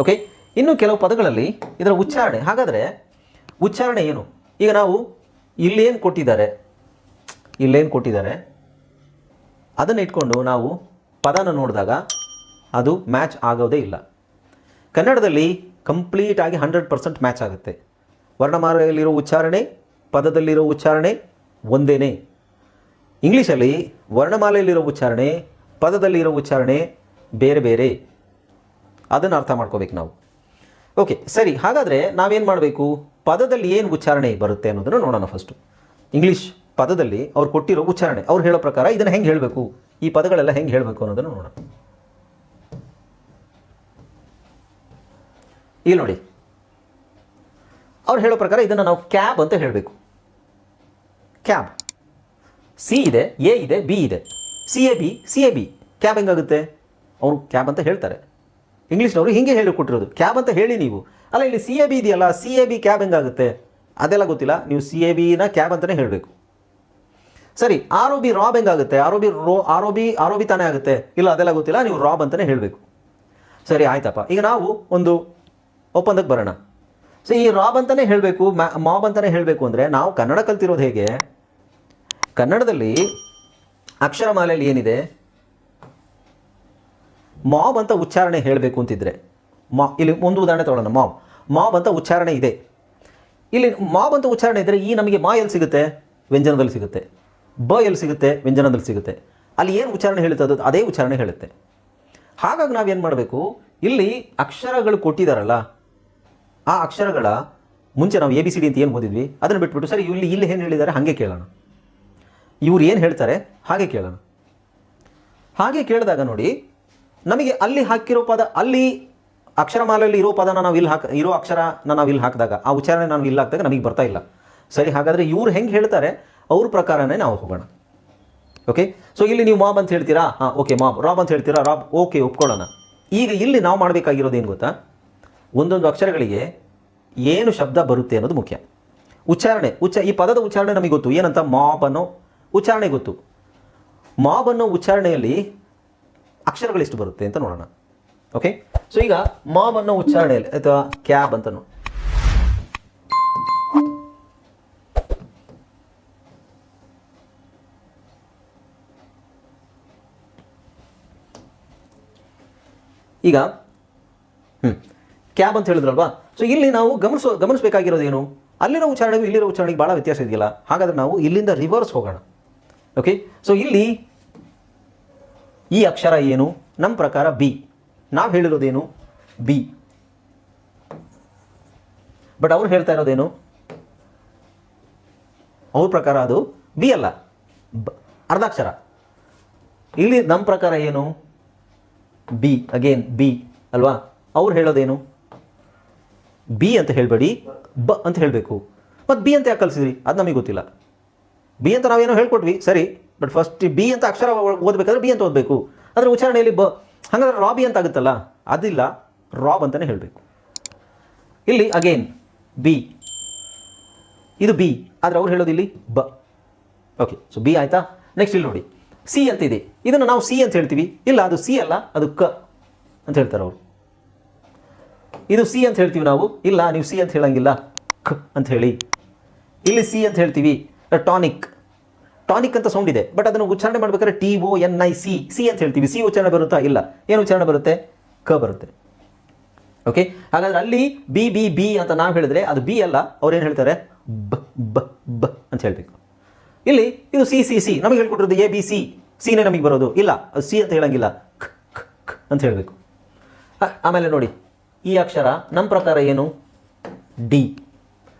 ಓಕೆ ಇನ್ನು ಕೆಲವು ಪದಗಳಲ್ಲಿ ಇದರ ಉಚ್ಚಾರಣೆ. ಹಾಗಾದರೆ ಉಚ್ಚಾರಣೆ ಏನು? ಈಗ ನಾವು ಇಲ್ಲೇನು ಕೊಟ್ಟಿದ್ದಾರೆ. ಇಲ್ಲೇನು ಕೊಟ್ಟಿದ್ದಾರೆ. ಅದನ್ನು ಇಟ್ಕೊಂಡು ನಾವು ಪದನ ನೋಡಿದಾಗ ಅದು ಮ್ಯಾಚ್ ಆಗೋದೇ ಇಲ್ಲ. ಕನ್ನಡದಲ್ಲಿ ಕಂಪ್ಲೀಟ್ ಆಗಿ ಹಂಡ್ರೆಡ್ ಪರ್ಸೆಂಟ್ ಮ್ಯಾಚ್ ಆಗುತ್ತೆ. ವರ್ಣಮಾಲೆಯಲ್ಲಿರೋ ಉಚ್ಚಾರಣೆ, ಪದದಲ್ಲಿರೋ ಉಚ್ಚಾರಣೆ ಒಂದೇನೇ. ಇಂಗ್ಲೀಷಲ್ಲಿ ವರ್ಣಮಾಲೆಯಲ್ಲಿರೋ ಉಚ್ಚಾರಣೆ, ಪದದಲ್ಲಿರೋ ಉಚ್ಚಾರಣೆ ಬೇರೆ ಬೇರೆ. ಅದನ್ನು ಅರ್ಥ ಮಾಡ್ಕೋಬೇಕು ನಾವು. ಓಕೆ, ಸರಿ, ಹಾಗಾದರೆ ನಾವೇನು ಮಾಡಬೇಕು? ಪದದಲ್ಲಿ ಏನು ಉಚ್ಚಾರಣೆ ಬರುತ್ತೆ ಅನ್ನೋದನ್ನು ನೋಡೋಣ ಫಸ್ಟು ಇಂಗ್ಲೀಷ್. ಪದದಲ್ಲಿ ಅವ್ರು ಕೊಟ್ಟಿರೋ ಉಚ್ಚಾರಣೆ, ಅವ್ರು ಹೇಳೋ ಪ್ರಕಾರ ಇದನ್ನು ಹೆಂಗೆ ಹೇಳಬೇಕು? ಈ ಪದಗಳೆಲ್ಲ ಹೆಂಗೆ ಹೇಳಬೇಕು ಅನ್ನೋದನ್ನು ನೋಡೋಣ. ಇಲ್ಲಿ ನೋಡಿ. ಅವ್ರು ಹೇಳೋ ಪ್ರಕಾರ ಇದನ್ನು ನಾವು ಕ್ಯಾಬ್ ಅಂತ ಹೇಳಬೇಕು. ಕ್ಯಾಬ್. ಸಿ ಇದೆ ಎ ಇದೆ ಬಿ ಇದೆ. C A B C A B cab ಹೆಂಗಾಗುತ್ತೆ? ಅವರು ಕ್ಯಾಬ್ ಅಂತ ಹೇಳ್ತಾರೆ. ಇಂಗ್ಲೀಷ್ನವರು ಹಿಂಗೆ ಹೇಳಿ ಕೊಟ್ಟಿರೋದು. ಕ್ಯಾಬ್ ಅಂತ ಹೇಳಿ ನೀವು. ಅಲ್ಲ, ಇಲ್ಲಿ ಸಿ ಎ ಬಿ ಇದೆಯಲ್ಲ ಸಿ ಎ ಬಿ ಕ್ಯಾಬ್ ಹೆಂಗಾಗುತ್ತೆ? ಅದೆಲ್ಲ ಗೊತ್ತಿಲ್ಲ. ನೀವು ಸಿ ಎ ಬಿನ ಕ್ಯಾಬ್ ಅಂತಲೇ ಹೇಳಬೇಕು. ಸರಿ ಆರ್ ಒ ಬಿ ರಾಬ್ ಹೆಂಗಾಗುತ್ತೆ? R O B rho R O B R O B ತಾನೇ ಆಗುತ್ತೆ? ಇಲ್ಲ, ಅದೆಲ್ಲ ಗೊತ್ತಿಲ್ಲ, ನೀವು ರಾಬ್ ಅಂತಲೇ ಹೇಳಬೇಕು. ಸರಿ, ಆಯ್ತಪ್ಪ. ಈಗ ನಾವು ಒಂದು ಒಪ್ಪಂದಕ್ಕೆ ಬರೋಣ. ಸೊ ಈ ರಾಬ್ ಅಂತಲೇ ಹೇಳಬೇಕು ಮಾಬ್ ಅಂತಲೇ ಹೇಳಬೇಕು ಅಂದರೆ ನಾವು ಕನ್ನಡ ಕಲ್ತಿರೋದು ಹೇಗೆ? ಕನ್ನಡದಲ್ಲಿ ಅಕ್ಷರಮಾಲೆಯಲ್ಲಿ ಏನಿದೆ? ಮಾಬ್ ಅಂತ ಉಚ್ಚಾರಣೆ ಹೇಳಬೇಕು ಅಂತಿದ್ರೆ. ಮಾ, ಇಲ್ಲಿ ಒಂದು ಉದಾಹರಣೆ ತಗೊಳ್ಳೋಣ, ಮಾಬ್. ಮಾಬ್ ಅಂತ ಉಚ್ಚಾರಣೆ ಇದೆ. ಇಲ್ಲಿ ಮಾಬ್ ಅಂತ ಉಚ್ಚಾರಣೆ ಇದ್ದರೆ ಈ ನಮಗೆ ಮಾ ಎಲ್ಲಿ ಸಿಗುತ್ತೆ? ವ್ಯಂಜನದಲ್ಲಿ ಸಿಗುತ್ತೆ. ಬ ಎಲ್ಲಿ ಸಿಗುತ್ತೆ? ವ್ಯಂಜನದಲ್ಲಿ ಸಿಗುತ್ತೆ. ಅಲ್ಲಿ ಏನು ಉಚ್ಚಾರಣೆ ಹೇಳುತ್ತೆ? ಅದು ಅದೇ ಉಚ್ಚಾರಣೆ ಹೇಳುತ್ತೆ. ಹಾಗಾಗಿ ನಾವೇನು ಮಾಡಬೇಕು? ಇಲ್ಲಿ ಅಕ್ಷರಗಳು ಕೊಟ್ಟಿದ್ದಾರಲ್ಲ ಆ ಅಕ್ಷರಗಳ ಮುಂಚೆ ನಾವು ಎ ಬಿ ಸಿ ಡಿ ಅಂತ ಏನು ಓದಿದ್ವಿ? ಅದನ್ನು ಬಿಟ್ಬಿಟ್ಟು ಸರಿ, ಇಲ್ಲಿ ಇಲ್ಲಿ ಏನು ಹೇಳಿದ್ದಾರೆ? ಹಾಗೆ ಕೇಳೋಣ. ಇವ್ರು ಏನು ಹೇಳ್ತಾರೆ? ಹಾಗೆ ಕೇಳೋಣ. ಹಾಗೆ ಕೇಳಿದಾಗ ನೋಡಿ, ನಮಗೆ ಅಲ್ಲಿ ಹಾಕಿರೋ ಪದ, ಅಲ್ಲಿ ಅಕ್ಷರಮಾಲೆಯಲ್ಲಿ ಇರೋ ಪದನ ನಾವು ಇಲ್ಲಿ ಹಾಕಿ, ಇರೋ ಅಕ್ಷರನ ನಾವು ಇಲ್ಲಿ ಹಾಕಿದಾಗ, ಆ ಉಚ್ಚಾರಣೆ ನಾವು ಇಲ್ಲಿ ಹಾಕಿದಾಗ ನಮಗೆ ಬರ್ತಾ ಇಲ್ಲ. ಸರಿ, ಹಾಗಾದರೆ ಇವ್ರು ಹೆಂಗೆ ಹೇಳ್ತಾರೆ? ಅವ್ರ ಪ್ರಕಾರನೇ ನಾವು ಹೋಗೋಣ. ಓಕೆ ಸೊ ಇಲ್ಲಿ ನೀವು ಮಾಬ್ ಅಂತ ಹೇಳ್ತೀರಾ? ಹಾಂ ಓಕೆ ಮಾಬ್. ರಾಬ್ ಅಂತ ಹೇಳ್ತೀರಾ? ರಾಬ್ ಓಕೆ ಒಪ್ಕೊಳ್ಳೋಣ. ಈಗ ಇಲ್ಲಿ ನಾವು ಮಾಡಬೇಕಾಗಿರೋದು ಏನು ಗೊತ್ತಾ? ಒಂದೊಂದು ಅಕ್ಷರಗಳಿಗೆ ಏನು ಶಬ್ದ ಬರುತ್ತೆ ಅನ್ನೋದು ಮುಖ್ಯ. ಉಚ್ಚಾರಣೆ, ಉಚ್ಚ, ಈ ಪದದ ಉಚ್ಚಾರಣೆ ನಮಗೆ ಗೊತ್ತು. ಏನಂತ? ಮಾಬ್ ಅನ್ನೋ ಉಚ್ಚಾರಣೆ ಗೊತ್ತು. ಮಾಬ್ ಅನ್ನೋ ಉಚ್ಚಾರಣೆಯಲ್ಲಿ ಅಕ್ಷರಗಳೆಷ್ಟು ಬರುತ್ತೆ ಅಂತ ನೋಡೋಣ. ಓಕೆ ಸೊ ಈಗ ಮಾಬ್ ಅನ್ನೋ ಉಚ್ಚಾರಣೆಯಲ್ಲಿ, ಅಥವಾ ಕ್ಯಾಬ್ ಅಂತ ಈಗ ಹ್ಞೂ ಕ್ಯಾಬ್ ಅಂತ ಹೇಳಿದ್ರಲ್ವಾ? ಸೊ ಇಲ್ಲಿ ನಾವು ಗಮನಿಸೋ, ಗಮನಿಸಬೇಕಾಗಿರೋದು ಏನು? ಅಲ್ಲಿರೋ ಉಚ್ಚಾರಣೆಗೂ ಇಲ್ಲಿರೋ ಉಚ್ಚಾರಣೆಗೆ ಭಾಳ ವ್ಯತ್ಯಾಸ ಇದೆಯಲ್ಲ? ಹಾಗಾದ್ರೆ ನಾವು ಇಲ್ಲಿಂದ ರಿವರ್ಸ್ ಹೋಗೋಣ. ಓಕೆ ಸೊ ಇಲ್ಲಿ ಈ ಅಕ್ಷರ ಏನು? ನಮ್ಮ ಪ್ರಕಾರ ಬಿ ನಾವು ಹೇಳಿರೋದೇನು? ಬಿ ಬಟ್ ಅವ್ರು ಹೇಳ್ತಾ ಇರೋದೇನು? ಅವ್ರ ಪ್ರಕಾರ ಅದು ಬಿ ಅಲ್ಲ. ಅರ್ಧಾಕ್ಷರ. ಇಲ್ಲಿ ನಮ್ಮ ಪ್ರಕಾರ ಏನು? ಬಿ ಅಗೇನ್ ಬಿ ಅಲ್ವಾ? ಅವ್ರು ಹೇಳೋದೇನು? ಬಿ ಅಂತ ಹೇಳಬೇಡಿ, ಬ ಅಂತ ಹೇಳಬೇಕು. ಮತ್ತು ಬಿ ಅಂತ ಯಾಕೆ ಕಲಿಸಿದ್ರಿ? ಅದು ನಮಗೆ ಗೊತ್ತಿಲ್ಲ. ಬಿ ಅಂತ ನಾವೇನೋ ಹೇಳ್ಕೊಟ್ವಿ, ಸರಿ. ಬಟ್ ಫಸ್ಟ್ ಬಿ ಅಂತ ಅಕ್ಷರ ಓದಬೇಕಾದ್ರೆ ಬಿ ಅಂತ ಓದಬೇಕು. ಅದರ ಉಚ್ಚಾರಣೆಯಲ್ಲಿ ಬ, ಹಾಗಾದ್ರೆ ರಾಬಿ ಅಂತ ಆಗುತ್ತಲ್ಲ ಅದಿಲ್ಲ. ರಾಬ್ ಅಂತಲೇ ಹೇಳಬೇಕು. ಇಲ್ಲಿ ಅಗೇನ್ ಬಿ ಇದು ಬಿ ಆದರೆ ಅವ್ರು ಹೇಳೋದು ಇಲ್ಲಿ ಬ. ಓಕೆ ಸೊ ಬಿ ಆಯಿತಾ? ನೆಕ್ಸ್ಟ್ ಇಲ್ಲಿ ನೋಡಿ. ಸಿ ಅಂತ ಇದೆ ಇದನ್ನು ನಾವು ಸಿ ಅಂತ ಹೇಳ್ತೀವಿ. ಇಲ್ಲ, ಅದು ಸಿ ಅಲ್ಲ, ಅದು ಕ ಅಂತ ಹೇಳ್ತಾರೆ ಅವರು. ಇದು ಸಿ ಅಂತ ಹೇಳ್ತೀವಿ ನಾವು. ಇಲ್ಲ, ನೀವು ಸಿ ಅಂತ ಹೇಳಂಗಿಲ್ಲ. ಕ ಅಂತ ಹೇಳಿ. ಇಲ್ಲಿ ಸಿ ಅಂತ ಹೇಳ್ತೀವಿ. ಟಾನಿಕ್. ಟಾನಿಕ್ ಅಂತ ಸೌಂಡ್ ಇದೆ. ಬಟ್ ಅದನ್ನು ಉಚ್ಚಾರಣೆ ಮಾಡ್ಬೇಕಾದ್ರೆ T O N I C C ಅಂತ ಹೇಳ್ತೀವಿ. ಸಿ ಉಚ್ಚಾರಣೆ ಬರುತ್ತಾ? ಇಲ್ಲ. ಏನು ಉಚ್ಚಾರಣೆ ಬರುತ್ತೆ? ಕ ಬರುತ್ತೆ. ಓಕೆ? ಹಾಗಾದ್ರೆ ಅಲ್ಲಿ ಬಿ ಬಿ ಬಿ ಅಂತ ನಾವು ಹೇಳಿದ್ರೆ ಅದು ಬಿ ಅಲ್ಲ. ಅವ್ರು ಏನು ಹೇಳ್ತಾರೆ? ಬ ಬ ಬ ಅಂತ ಹೇಳಬೇಕು. ಇಲ್ಲಿ ಇದು ಸಿ ಸಿ ಸಿ ನಮಗೆ ಹೇಳ್ಕೊಟ್ಟಿರೋದು ಎ ಬಿ ಸಿ ಸಿನೇ ನಮಗೆ ಬರೋದು. ಇಲ್ಲ ಸಿ ಅಂತ ಹೇಳಂಗಿಲ್ಲ. ಖ ಅಂತ ಹೇಳಬೇಕು. ಆಮೇಲೆ ನೋಡಿ. ಈ ಅಕ್ಷರ ನಮ್ಮ ಪ್ರಕಾರ ಏನು? ಡಿ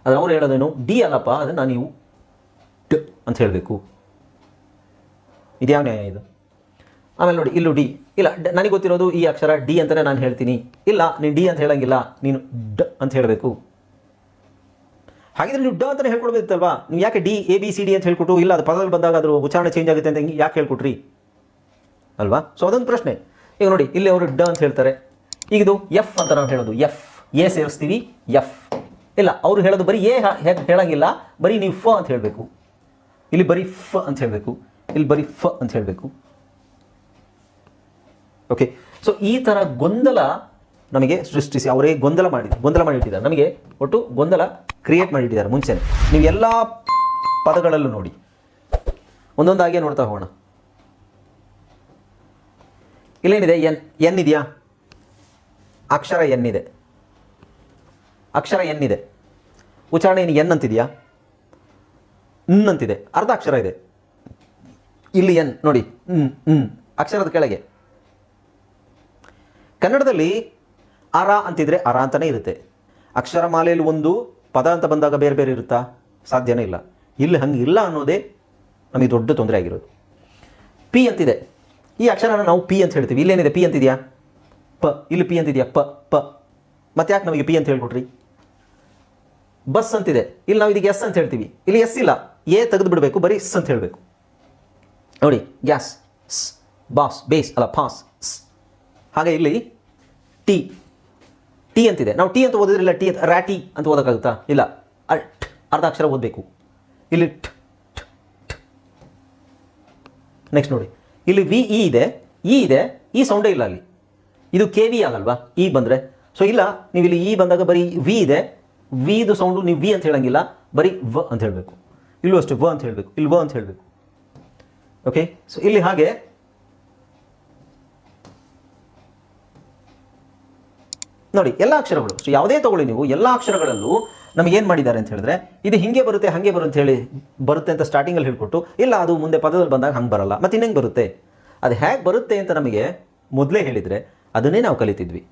ಅದು ಅವ್ರು ಹೇಳೋದೇನು? ಡಿ ಅಲ್ಲಪ್ಪ, ಅದನ್ನು ನೀವು ಟ್ ಅಂತ ಹೇಳಬೇಕು. ಇದ್ಯಾವ ನ್ಯಾಯ ಇದು? ಆಮೇಲೆ ನೋಡಿ, ಇಲ್ಲೂ ಡಿ ಇಲ್ಲ ನನಗೆ ಗೊತ್ತಿರೋದು ಈ ಅಕ್ಷರ ಡಿ ಅಂತಲೇ ನಾನು ಹೇಳ್ತೀನಿ. ಇಲ್ಲ, ನೀನು ಡಿ ಅಂತ ಹೇಳಂಗಿಲ್ಲ, ನೀನು ಡ್ ಅಂತ ಹೇಳಬೇಕು. ಹಾಗಿದ್ರೆ ನೀವು ಡ ಅಂತ ಹೇಳ್ಕೊಡ್ಬೇಕಲ್ವಾ ನೀವು ಯಾಕೆ D, A, B, C, D ಅಂತ ಹೇಳ್ಕೊಟ್ಟು ಇಲ್ಲ, ಅದು ಪದದಲ್ಲಿ ಬಂದಾಗ ಅದ್ರ ಉಚ್ಚಾರಣೆ ಚೇಂಜ್ ಆಗುತ್ತೆ ಅಂತ ಯಾಕೆ ಹೇಳ್ಕೊಟ್ರಿ? ಅಲ್ವಾ? ಸೊ ಅದೊಂದು ಪ್ರಶ್ನೆ. ಈಗ ನೋಡಿ, ಇಲ್ಲಿ ಅವರು ಡ ಅಂತ ಹೇಳ್ತಾರೆ. ಈಗ ಇದು ಎಫ್ ಅಂತ ನಾವು ಹೇಳೋದು. ಎಫ್. ಎ ಸೇರಿಸ್ತೀವಿ, ಎಫ್. ಇಲ್ಲ, ಅವರು ಹೇಳೋದು ಬರೀ ಎ ಹೇಳಂಗಿಲ್ಲ, ಬರೀ ನೀವು ಫ ಅಂತ ಹೇಳಬೇಕು. ಇಲ್ಲಿ ಬರೀ ಫ ಅಂತ ಹೇಳಬೇಕು. ಇಲ್ಲಿ ಬರೀ ಫ ಅಂತ ಹೇಳಬೇಕು. ಓಕೆ ಸೊ ಈ ಥರ ಗೊಂದಲ ನಮಗೆ ಸೃಷ್ಟಿಸಿ, ಅವರೇ ಗೊಂದಲ ಮಾಡಿ, ಗೊಂದಲ ಮಾಡಿಟ್ಟಿದ್ದಾರೆ. ನಮಗೆ ಒಟ್ಟು ಗೊಂದಲ ಕ್ರಿಯೇಟ್ ಮಾಡಿಟ್ಟಿದ್ದಾರೆ ಮುಂಚೆನೆ. ನೀವು ಎಲ್ಲ ಪದಗಳಲ್ಲೂ ನೋಡಿ. ಒಂದೊಂದಾಗೆ ನೋಡ್ತಾ ಹೋಗೋಣ. ಇಲ್ಲೇನಿದೆ? ಎನ್ ಎನ್ ಇದೆಯಾ? ಅಕ್ಷರ ಎನ್ ಇದೆ. ಅಕ್ಷರ ಎನ್ ಇದೆ. ಉಚ್ಚಾರಣೆ ಏನು ಎನ್ ಅಂತಿದೆಯಾ? ನ್ ಅಂತಿದೆ. ಅರ್ಧ ಅಕ್ಷರ ಇದೆ. ಇಲ್ಲಿ ಎನ್, ನೋಡಿ. ಹ್ಮ್ ಹ್ಮ್ ಅಕ್ಷರದ ಕೆಳಗೆ. ಕನ್ನಡದಲ್ಲಿ ಅರ ಅಂತಿದ್ರೆ ಅರ ಅಂತಲೇ ಇರುತ್ತೆ. ಅಕ್ಷರ ಮಾಲೆಯಲ್ಲಿ ಒಂದು ಪದ ಅಂತ ಬಂದಾಗ ಬೇರೆ ಬೇರೆ ಇರುತ್ತಾ? ಸಾಧ್ಯನೇ ಇಲ್ಲ. ಇಲ್ಲಿ ಹಂಗೆ ಇಲ್ಲ ಅನ್ನೋದೇ ನಮಗೆ ದೊಡ್ಡ ತೊಂದರೆ ಆಗಿರೋದು. ಪಿ ಅಂತಿದೆ. ಈ ಅಕ್ಷರನ ನಾವು ಪಿ ಅಂತ ಹೇಳ್ತೀವಿ. ಇಲ್ಲೇನಿದೆ? ಪಿ ಅಂತಿದೆಯಾ? ಪ. ಇಲ್ಲಿ ಪಿ ಅಂತಿದೆಯಾ? ಪ. ಪ. ಮತ್ತೆ ಯಾಕೆ ನಮಗೆ ಪಿ ಅಂತ ಹೇಳ್ಕೊಟ್ರಿ? ಬಸ್ ಅಂತಿದೆ. ಇಲ್ಲಿ ನಾವು ಇದಕ್ಕೆ ಎಸ್ ಅಂತ ಹೇಳ್ತೀವಿ. ಇಲ್ಲಿ ಎಸ್ ಇಲ್ಲ. ಎ ತೆಗೆದು ಬಿಡಬೇಕು. ಬರೀ ಸ್ ಅಂತ ಹೇಳಬೇಕು. ನೋಡಿ, ಗ್ಯಾಸ್, ಸ್, ಬಾಸ್, ಬೇಸ್, ಅಲ್ಲ, ಫಾಸ್, ಸ್. ಹಾಗೆ ಇಲ್ಲಿ ಟಿ. ಟಿ ಅಂತಿದೆ. ನಾವು ಟಿ ಅಂತ ಓದಿದ್ರೆ ಇಲ್ಲ ಟಿ ಅಂತ, ರ್ಯಾಟಿ ಅಂತ ಓದೋಕ್ಕಾಗುತ್ತಾ? ಇಲ್ಲ. ಅಟ್ ಅರ್ಧ ಅಕ್ಷರ ಓದಬೇಕು. ಇಲ್ಲಿ ಟ್. ನೆಕ್ಸ್ಟ್ ನೋಡಿ. ಇಲ್ಲಿ ವಿ ಇ ಇದೆ. ಇ ಇದೆ. ಈ ಸೌಂಡೇ ಇಲ್ಲ ಅಲ್ಲಿ. ಇದು ಕೆ ವಿ ಆಗಲ್ವಾ? ಇ ಬಂದರೆ. ಸೊ ಇಲ್ಲ. ನೀವು ಇಲ್ಲಿ ಇ ಬಂದಾಗ ಬರೀ ವಿ ಇದೆ. ವಿದು ಸೌಂಡು ನೀವು ವಿ ಅಂತ ಹೇಳಂಗಿಲ್ಲ. ಬರೀ ವ ಅಂತ ಹೇಳಬೇಕು. ಇಲ್ಲೂ ಅಷ್ಟೇ ವ ಅಂತ ಹೇಳಬೇಕು. ಇಲ್ಲಿ ವ ಅಂತ ಹೇಳಬೇಕು. ಓಕೆ ಸೊ ಇಲ್ಲಿ ಹಾಗೆ ನೋಡಿ, ಎಲ್ಲ ಅಕ್ಷರಗಳು. ಸೊ ಯಾವುದೇ ತಗೊಳ್ಳಿ ನೀವು, ಎಲ್ಲ ಅಕ್ಷರಗಳಲ್ಲೂ ನಮಗೆ ಏನು ಮಾಡಿದ್ದಾರೆ ಅಂತ ಹೇಳಿದ್ರೆ, ಇದು ಹಿಂಗೆ ಬರುತ್ತೆ, ಹಾಗೆ ಬರುತ್ತೆ ಹೇಳಿ ಬರುತ್ತೆ ಅಂತ ಸ್ಟಾರ್ಟಿಂಗಲ್ಲಿ ಹೇಳ್ಕೊಟ್ಟು, ಇಲ್ಲ, ಅದು ಮುಂದೆ ಪದದಲ್ಲಿ ಬಂದಾಗ ಹಂಗೆ ಬರಲ್ಲ ಮತ್ತೆ ಇನ್ನೇನು ಬರುತ್ತೆ? ಅದು ಹೇಗೆ ಬರುತ್ತೆ ಅಂತ ನಮಗೆ ಮೊದಲೇ ಹೇಳಿದರೆ, ಅದನ್ನೇ ನಾವು ಕಲಿತಿದ್ವಿ.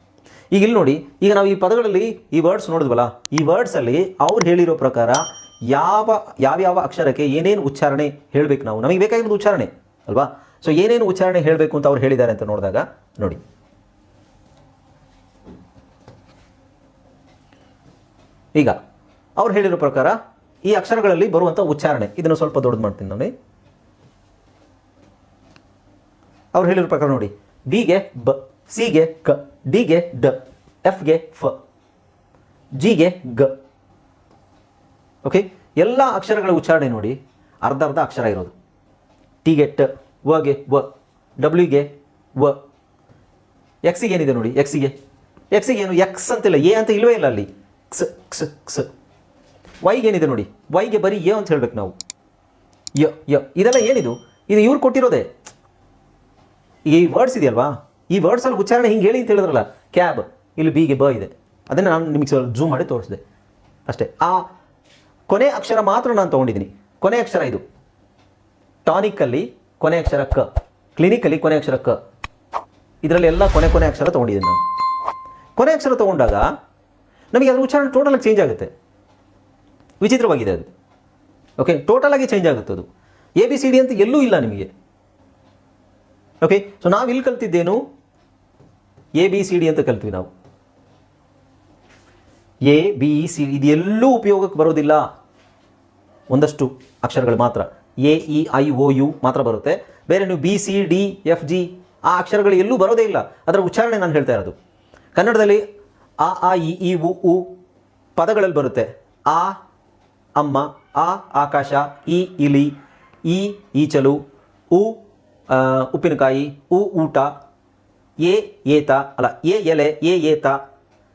ಈಗ ಇಲ್ಲಿ ನೋಡಿ, ಈಗ ನಾವು ಈ ಪದಗಳಲ್ಲಿ ಈ ವರ್ಡ್ಸ್ ನೋಡಿದ್ವಲ್ಲ, ಈ ವರ್ಡ್ಸಲ್ಲಿ ಅವ್ರು ಹೇಳಿರೋ ಪ್ರಕಾರ ಯಾವ, ಯಾವ್ಯಾವ ಅಕ್ಷರಕ್ಕೆ ಏನೇನು ಉಚ್ಚಾರಣೆ ಹೇಳಬೇಕು ನಾವು? ನಮಗೆ ಬೇಕಾಗಿರೋದು ಉಚ್ಚಾರಣೆ, ಅಲ್ವಾ? ಸೊ ಏನೇನು ಉಚ್ಚಾರಣೆ ಹೇಳಬೇಕು ಅಂತ ಅವ್ರು ಹೇಳಿದ್ದಾರೆ ಅಂತ ನೋಡಿದಾಗ, ನೋಡಿ. ಈಗ, ಅವ್ರು ಹೇಳಿರೋ ಪ್ರಕಾರ ಈ ಅಕ್ಷರಗಳಲ್ಲಿ ಬರುವಂಥ ಉಚ್ಚಾರಣೆ. ಇದನ್ನು ಸ್ವಲ್ಪ ದೊಡ್ಡದು ಮಾಡ್ತೀನಿ ನೋಡಿ. ಅವ್ರು ಹೇಳಿರೋ ಪ್ರಕಾರ ನೋಡಿ. ಬಿಗೆ ಬ ಸಿಗೆ ಕ ಡಿಗೆ ಡ ಎಫ್ಗೆ ಫ ಜಿಗೆ ಗ ಓಕೆ ಎಲ್ಲ ಅಕ್ಷರಗಳ ಉಚ್ಚಾರಣೆ ನೋಡಿ. ಅರ್ಧ ಅರ್ಧ ಅಕ್ಷರ ಇರೋದು. ಟಿಗೆ ಟ ವಗೆ ವ ಡಬ್ಲ್ಯೂಗೆ ವ ಎಕ್ಸಿಗೆ ಏನಿದೆ ನೋಡಿ? ಎಕ್ಸಿಗೆ ಎಕ್ಸಿಗೆ ಏನು ಎಕ್ಸ್ ಅಂತಿಲ್ಲ. ಎ ಅಂತ ಇಲ್ವೇ ಇಲ್ಲ ಅಲ್ಲಿ. ಕ್ಸ್ ಕ್ಸ್ ಕ್ಸ್ ವೈಗೆ ಏನಿದೆ ನೋಡಿ? ವೈಗೆ ಬರೀ ಎ ಅಂತ ಹೇಳ್ಬೇಕು ನಾವು. ಯ ಯ. ಇದೆಲ್ಲ ಏನಿದು? ಇದು ಇವ್ರು ಕೊಟ್ಟಿರೋದೆ. ಈ ವರ್ಡ್ಸ್ ಇದೆಯಲ್ವಾ? ಈ ವರ್ಡ್ಸಲ್ಲಿ ಉಚ್ಚಾರಣೆ ಹಿಂಗೆ ಹೇಳಿ ಅಂತ ಹೇಳಿದ್ರಲ್ಲ ಕ್ಯಾಬ್ ಇಲ್ಲಿ ಬಿಗೆ ಬ ಇದೆ. ಅದನ್ನು ನಾನು ನಿಮಗೆ ಸ್ವಲ್ಪ ಜೂಮ್ ಮಾಡಿ ತೋರಿಸಿದೆ. ಅಷ್ಟೇ. ಆ ಕೊನೆ ಅಕ್ಷರ ಮಾತ್ರ ನಾನು ತೊಗೊಂಡಿದ್ದೀನಿ. ಕೊನೆ ಅಕ್ಷರ ಇದು. ಟಾನಿಕಲ್ಲಿ ಕೊನೆ ಅಕ್ಷರ ಕ. ಕ್ಲಿನಿಕಲ್ಲಿ ಕೊನೆ ಅಕ್ಷರ ಕ. ಇದರಲ್ಲಿ ಎಲ್ಲ ಕೊನೆ ಕೊನೆ ಅಕ್ಷರ ತೊಗೊಂಡಿದ್ದೀನಿ ನಾನು. ಕೊನೆ ಅಕ್ಷರ ತೊಗೊಂಡಾಗ ನಮಗೆ ಅದರ ಉಚ್ಚಾರಣೆ ಟೋಟಲಾಗಿ ಚೇಂಜ್ ಆಗುತ್ತೆ. ವಿಚಿತ್ರವಾಗಿದೆ ಅದು. ಓಕೆ ಟೋಟಲಾಗಿ ಚೇಂಜ್ ಆಗುತ್ತೆ ಅದು. ಎ ಬಿ ಸಿ ಡಿ ಅಂತ ಎಲ್ಲೂ ಇಲ್ಲ ನಿಮಗೆ. ಓಕೆ ಸೊ ನಾವು ಇಲ್ಲಿ ಕಲ್ತಿದ್ದೇನು? ಎ ಬಿ ಸಿ ಡಿ ಅಂತ ಕಲ್ತ್ವಿ ನಾವು. ಎ ಬಿ ಸಿ ಇದು ಎಲ್ಲೂ ಉಪಯೋಗಕ್ಕೆ ಬರೋದಿಲ್ಲ. ಒಂದಷ್ಟು ಅಕ್ಷರಗಳು ಮಾತ್ರ. A E I O U ಮಾತ್ರ ಬರುತ್ತೆ. ಬೇರೆ ನೀವು B C D F G ಆ ಅಕ್ಷರಗಳು ಎಲ್ಲೂ ಬರೋದೇ ಇಲ್ಲ. ಅದರ ಉಚ್ಚಾರಣೆ ನಾನು ಹೇಳ್ತಾ ಇರೋದು. ಕನ್ನಡದಲ್ಲಿ ಆ ಆ ಇ ಈ, ಉ ಉ ಪದಗಳಲ್ಲಿ ಬರುತ್ತೆ. ಆ, ಅಮ್ಮ, ಆ, ಆಕಾಶ, ಈ, ಇಲಿ, ಈ, ಈಚಲು, ಉ ಉಪ್ಪಿನಕಾಯಿ, ಉ, ಊಟ, ಎ, ಏತ, ಅಲ್ಲ, ಎ, ಎಲೆ, ಎ, ಏತ.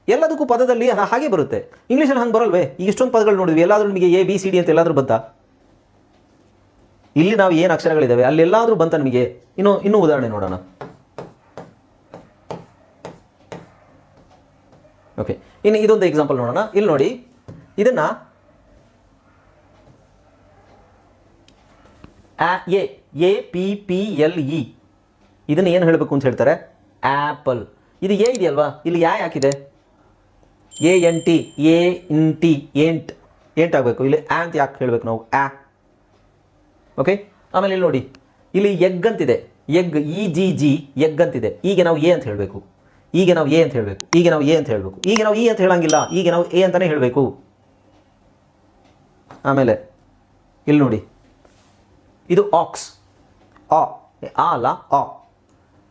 ಎಲ್ಲದಕ್ಕೂ ಪದದಲ್ಲಿ ಹಾಗೆ ಬರುತ್ತೆ. ಇಂಗ್ಲೀಷಲ್ಲಿ ಹಂಗೆ ಬರಲ್ವೇ? ಈಗ ಇಷ್ಟೊಂದು ಪದಗಳು ನೋಡಿದ್ವಿ. ಎಲ್ಲಾದರೂ ನಿಮಗೆ ಎ, ಬಿ, ಸಿ, ಡಿ ಅಂತ ಎಲ್ಲಾದರೂ ಬಂತಾ? ಇಲ್ಲಿ ನಾವು ಏನು ಅಕ್ಷರಗಳಿದ್ದಾವೆ ಅಲ್ಲೆಲ್ಲಾದರೂ ಬಂತ ನಿಮಗೆ? ಇನ್ನು, ಇನ್ನೂ ಉದಾಹರಣೆ ನೋಡೋಣ. ಓಕೆ ಇನ್ನು ಇದೊಂದು ಎಕ್ಸಾಂಪಲ್ ನೋಡೋಣ. ಇಲ್ಲಿ ನೋಡಿ. ಇದನ್ನ A A, P P, L, E. ಇದನ್ನು ಏನು ಹೇಳಬೇಕು ಅಂತ ಹೇಳ್ತಾರೆ? ಆ್ಯಪಲ್ ಇದು ಎ ಇದೆಯಲ್ವಾ? ಇಲ್ಲಿ ಯಾ ಯಾಕಿದೆ A, N, T, A, N, T, ant. Ant ಆಗಬೇಕು. ಇಲ್ಲಿ ಆ ಅಂತ ಯಾಕೆ ಹೇಳಬೇಕು ನಾವು? ಆ. ಓಕೆ ಆಮೇಲೆ ಇಲ್ಲಿ ನೋಡಿ. ಇಲ್ಲಿ ಎಗ್ ಅಂತಿದೆ. Egg, E, G G, egg ಅಂತಿದೆ. ಈಗ ನಾವು ಎ ಅಂತ ಹೇಳಬೇಕು. ಈಗ ನಾವು ಎ ಅಂತ ಹೇಳಬೇಕು. ಈಗ ನಾವು ಎ ಅಂತ ಹೇಳಬೇಕು. ಈಗ ನಾವು ಇ ಅಂತ ಹೇಳಂಗಿಲ್ಲ. ಈಗ ನಾವು ಎ ಅಂತಲೇ ಹೇಳಬೇಕು. ಆಮೇಲೆ ಇಲ್ಲಿ ನೋಡಿ. ಇದು ಆಕ್ಸ್ ಆ ಆ ಅಲ್ಲ, ಆ.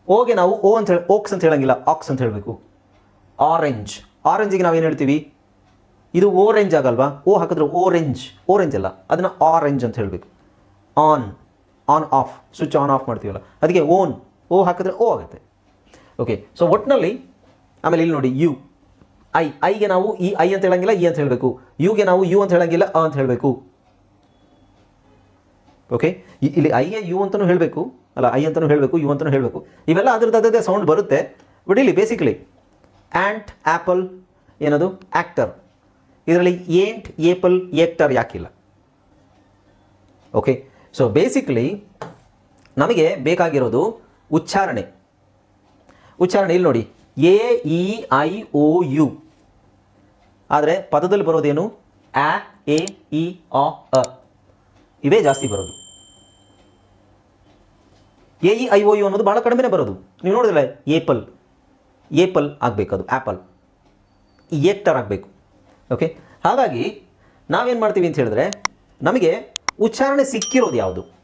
ಓಗೆ ನಾವು ಓ ಅಂತ ಹೇಳಿ ಓಕ್ಸ್ ಅಂತ ಹೇಳಂಗಿಲ್ಲ. ಆಕ್ಸ್ ಅಂತ ಹೇಳಬೇಕು. ಆರೆಂಜ್ ಆರೆಂಜಿಗೆ ನಾವೇನು ಹೇಳ್ತೀವಿ? ಇದು ಓರೆಂಜ್ ಆಗಲ್ವಾ? ಓ ಹಾಕಿದ್ರೆ ಓರೆಂಜ್ ಓರೆಂಜ್ ಅಲ್ಲ. ಅದನ್ನು ಆರೆಂಜ್ ಅಂತ ಹೇಳಬೇಕು. On on off switch on off ಮಾಡ್ತೀವಲ್ಲ. ಅದಕ್ಕೆ ಓನ್ ಓ ಹಾಕಿದ್ರೆ ಓ ಆಗುತ್ತೆ. ಓಕೆ ಸೊ ಒಟ್ಟಿನಲ್ಲಿ ಆಮೇಲೆ ಇಲ್ಲಿ ನೋಡಿ ಯು ಐ ಐಗೆ ನಾವು ಈ ಐ ಅಂತ ಹೇಳಂಗಿಲ್ಲ ಇ ಅಂತ ಹೇಳಬೇಕು. ಯುಗೆ ನಾವು ಯು ಅಂತ ಹೇಳಂಗಿಲ್ಲ ಅ ಅಂತ ಹೇಳಬೇಕು. ಓಕೆ ಇಲ್ಲಿ ಐಗೆ ಯು ಅಂತಲೂ ಹೇಳಬೇಕು. ಅಲ್ಲ ಐ ಅಂತಲೂ ಹೇಳಬೇಕು ಯು ಅಂತಲೂ ಹೇಳಬೇಕು. ಇವೆಲ್ಲ ಅದ್ರದ್ದು ಸೌಂಡ್ ಬರುತ್ತೆ. ಬಟ್ ಇಲ್ಲಿ ಬೇಸಿಕಲಿ ಆ್ಯಂಟ್ ಆ್ಯಪಲ್ ಏನದು? ಆ್ಯಕ್ಟರ್ ಇದರಲ್ಲಿ ಏಂಟ್ ಏಪಲ್ ಏಕ್ಟರ್ ಯಾಕಿಲ್ಲ. ಓಕೆ ಸೊ ಬೇಸಿಕಲಿ ನಮಗೆ ಬೇಕಾಗಿರೋದು ಉಚ್ಚಾರಣೆ. ಉಚ್ಚಾರಣೆ ಇಲ್ಲಿ ನೋಡಿ. A, E, I, O, U. ಆದರೆ ಪದದಲ್ಲಿ ಬರೋದೇನು? ಆ ಎ, ಇ ಅ. ಇವೇ ಜಾಸ್ತಿ ಬರೋದು. A, E, I, O, U ಅನ್ನೋದು ಭಾಳ ಕಡಿಮೆನೇ ಬರೋದು. ನೀವು ನೋಡಿದ್ರೆ ಏಪಲ್. ಏಪಲ್ ಆಗಬೇಕು ಅದು ಆ್ಯಪಲ್ ಏಕ್ಟರ್ ಆಗಬೇಕು. ಓಕೆ ಹಾಗಾಗಿ ನಾವೇನು ಮಾಡ್ತೀವಿ ಅಂತ ಹೇಳಿದ್ರೆ, ನಮಗೆ ಉಚ್ಚಾರಣೆ ಸಿಕ್ಕಿರೋದು ಯಾವುದು?